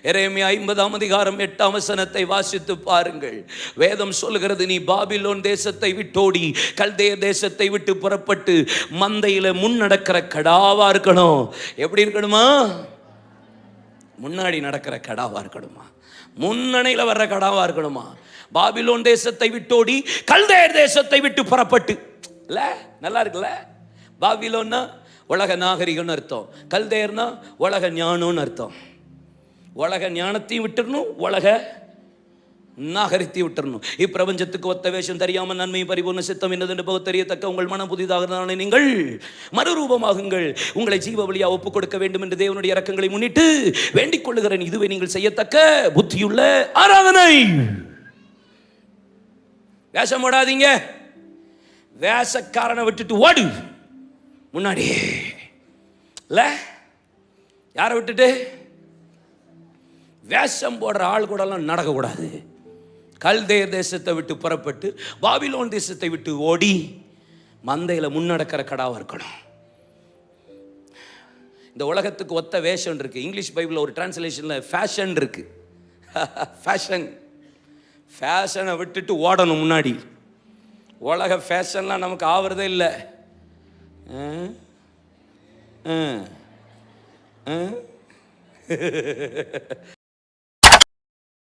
எரேமியா ஐம்பதாம் அதிகாரம் எட்டாம் வசனத்தை வாசித்து பாருங்கள். வேதம் சொல்கிறது நீ பாபிலோன் தேசத்தை விட்டோடி கல்தேய தேசத்தை விட்டு புறப்பட்டு மந்தையில முன்னடக்கிற கடாவா இருக்கணும். எப்படி இருக்கணுமா? முன்னாடி நடக்கிற கடாவா இருக்கணுமா? முன்னணையில வர்ற கடாவா இருக்கணுமா? பாபிலோன் தேசத்தை விட்டோடி கல்தேர் தேசத்தை விட்டு புறப்பட்டு. இல்ல? நல்லா இருக்குல்ல? பாபிலோன்னா உலக நாகரிகம்னு அர்த்தம். கல்தேர்னா உலக ஞானம்னு அர்த்தம். உலக ஞானத்தையும் விட்டுறணும் உலக நாகரித்தி விட்டுறணும். இப்பிரபஞ்சத்துக்கு ஒத்த வேஷம் தெரியாமல் நன்மை பரிபூர்ண சித்தம் என்னது போக தெரியத்தக்க உங்கள் மனம் புதிதாக நீங்கள் மறுரூபமாகுங்கள். உங்களை ஜீவ வழியா ஒப்புக் கொடுக்க வேண்டும் என்று தேவனுடைய இறக்கங்களை முன்னிட்டு வேண்டிக் கொள்ளுகிறேன். இதுவே நீங்கள் செய்யத்தக்க புத்தியுள்ள ஆராதனை. வேஷம் ஓடாதீங்க வேஷக்காரனை விட்டுட்டு ஓடு. முன்னாடி இல்ல யாரை விட்டுட்டு? வேஷம் போடுற ஆள் கூடலாம் நடக்கக்கூடாது. கல்தேர் தேசத்தை விட்டு புறப்பட்டு பாபிலோன் தேசத்தை விட்டு ஓடி மந்தையில் முன்னடக்கிற கடாவாக இருக்கணும். இந்த உலகத்துக்கு ஒத்த வேஷம் இருக்குது இங்கிலீஷ் பைபிளில் ஒரு டிரான்ஸ்லேஷனில் ஃபேஷன் இருக்கு. ஃபேஷன் ஃபேஷனை விட்டுட்டு ஓடணும் முன்னாடி. உலக ஃபேஷன்லாம் நமக்கு ஆவறதே இல்லை. ஆ? ஆ?